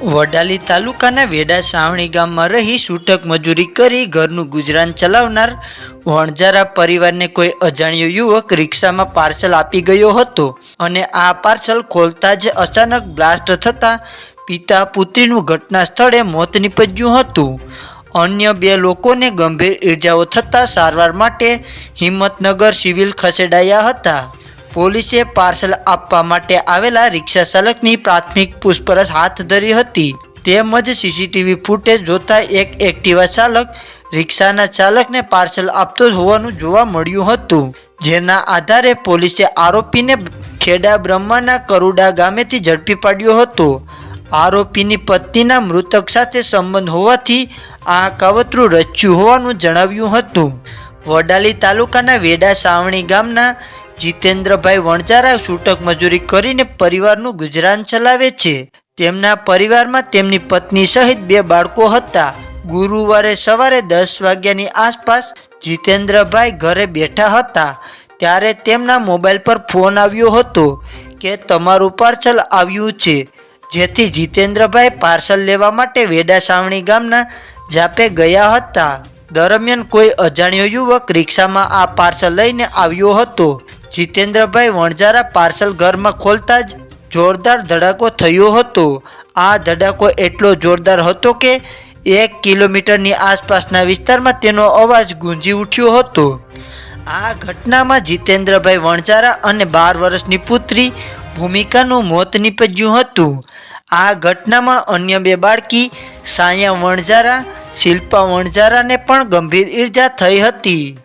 વડાલી તાલુકાના વેડા સાવણી ગામમાં રહી છૂટક મજૂરી કરી ઘરનું ગુજરાન ચલાવનાર વણજારા પરિવારને કોઈ અજાણ્યો યુવક રિક્ષામાં પાર્સલ આપી ગયો હતો અને આ પાર્સલ ખોલતા જ અચાનક બ્લાસ્ટ થતાં પિતા પુત્રીનું ઘટના સ્થળે મોત નીપજ્યું હતું. અન્ય બે લોકોને ગંભીર ઈજાઓ થતાં સારવાર માટે હિંમતનગર સિવિલ ખસેડાયા હતા. પોલીસે પાર્સલ આપવા માટે આવેલા રિક્ષા ચાલકની પ્રાથમિક પૂછપરછ હાથ ધરી હતી. તેમજ સીસીટીવી ફૂટેજ જોતા એક એક્ટિવા ચાલક રિક્ષાના ચાલકને પાર્સલ આપતો હોવાનું જોવા મળ્યું હતું. જેના આધારે પોલીસે આરોપીને ખેડા બ્રહ્માના કરુડા ગામેથી ઝડપી પાડ્યો હતો. આરોપીની પત્નીના મૃતક સાથે સંબંધ હોવાથી આ કાવતરું રચ્યું હોવાનું જણાવ્યું હતું. વડાલી તાલુકાના વેડા સાવણી ગામના જીતેન્દ્રભાઈ વણજારા છૂટક મજૂરી કરીને પરિવારનું ગુજરાન ચલાવે છે. તેમના પરિવારમાં તેમની પત્ની સહિત બે બાળકો હતા. ગુરુવારે સવારે દસ વાગ્યાની આસપાસ જીતેન્દ્રભાઈ ઘરે બેઠા હતા. ત્યારે તેમના મોબાઈલ પર ફોન આવ્યો હતો કે તમારું પાર્સલ આવ્યું છે. જેથી જીતેન્દ્રભાઈ પાર્સલ લેવા માટે વેડા સાવણી ગામના જાપે ગયા હતા. દરમિયાન કોઈ અજાણ્યો યુવક રિક્ષામાં આ પાર્સલ લઈને આવ્યો હતો. જીતેન્દ્રભાઈ વણજારા પાર્સલ ઘરમાં ખોલતા જ જોરદાર ધડાકો થયો હતો. આ ધડાકો એટલો જોરદાર હતો કે એક કિલોમીટરની આસપાસના વિસ્તારમાં તેનો અવાજ ગુંજી ઉઠ્યો હતો. આ ઘટનામાં જીતેન્દ્રભાઈ વણજારા અને બાર વર્ષની પુત્રી ભૂમિકાનું મોત નીપજ્યું હતું. આ ઘટનામાં અન્ય બે બાળકી, સાયા વણજારા શિલ્પા વણજારાને પણ ગંભીર ઈજા થઈ હતી.